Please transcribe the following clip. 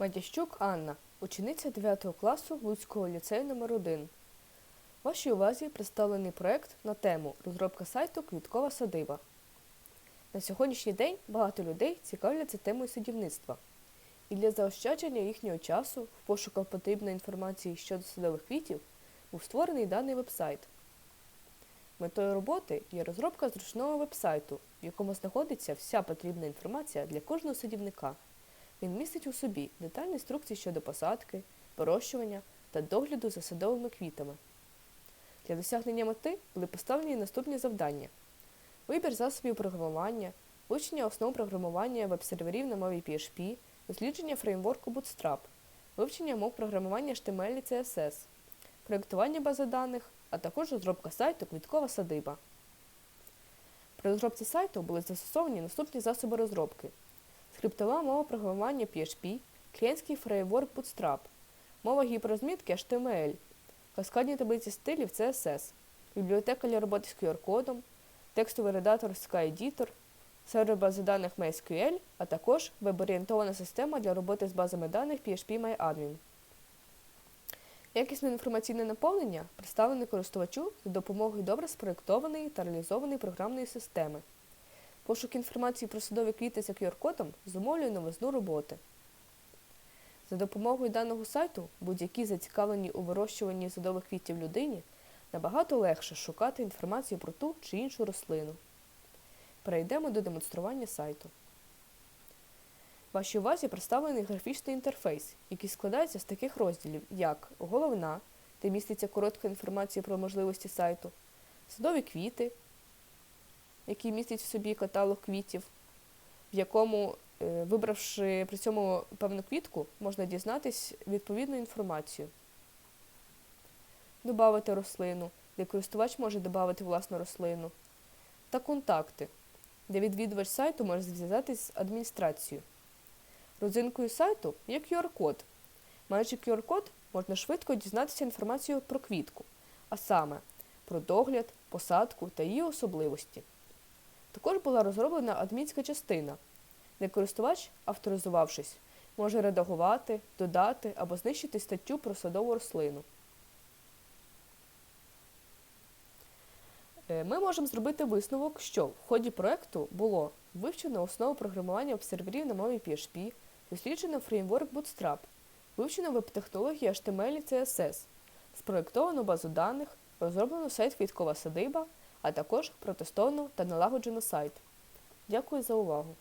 Матящук Анна, учениця 9 класу Луцького ліцею номер 1 Вашій увазі представлений проект на тему розробка сайту Квіткова садиба. На сьогоднішній день багато людей цікавляться темою садівництва. І для заощадження їхнього часу в пошуках потрібної інформації щодо садових квітів був створений даний вебсайт. Метою роботи є розробка зручного вебсайту, в якому знаходиться вся потрібна інформація для кожного садівника. Він містить у собі детальні інструкції щодо посадки, вирощування та догляду за садовими квітами. Для досягнення мети були поставлені наступні завдання: вибір засобів програмування, вивчення основ програмування веб-серверів на мові PHP, дослідження фреймворку Bootstrap, вивчення мов програмування HTML і CSS, проєктування бази даних, а також розробка сайту Квіткова садиба. При розробці сайту були застосовані наступні засоби розробки: скриптова мова програмування PHP, клієнтський фреймворк Bootstrap, мова гіперозмітки HTML, каскадні таблиці стилів CSS, бібліотека для роботи з QR-кодом, текстовий редактор SkyEditor, сервер бази даних MySQL, а також веб-орієнтована система для роботи з базами даних PHP MyAdmin. Якісне інформаційне наповнення представлене користувачу за допомогою добре спроєктованої та реалізованої програмної системи. Пошук інформації про садові квіти за QR-кодом зумовлює новизну роботи. За допомогою даного сайту будь-які зацікавлені у вирощуванні садових квітів людині набагато легше шукати інформацію про ту чи іншу рослину. Перейдемо до демонстрування сайту. Вашій увазі представлений графічний інтерфейс, який складається з таких розділів, як головна, де міститься коротка інформація про можливості сайту, садові квіти, який містить в собі каталог квітів, в якому, е, вибравши при цьому певну квітку, можна дізнатись відповідну інформацію. Добавити рослину, де користувач може додати власну рослину. Та контакти, де відвідувач сайту може зв'язатись з адміністрацією. Родзинкою сайту є QR-код. Маючи QR-код, можна швидко дізнатися інформацію про квітку, а саме про догляд, посадку та її особливості. Також була розроблена адмінська частина, де користувач, авторизувавшись, може редагувати, додати або знищити статтю про садову рослину. Е, Ми можемо зробити висновок, що в ході проекту було вивчено основу програмування обсерверів на мові PHP, досліджено фреймворк Bootstrap, вивчено веб-технології HTML і CSS, спроєктовано базу даних, розроблено сайт Квіткова садиба, а також протестовано та налагоджено сайт. Дякую за увагу!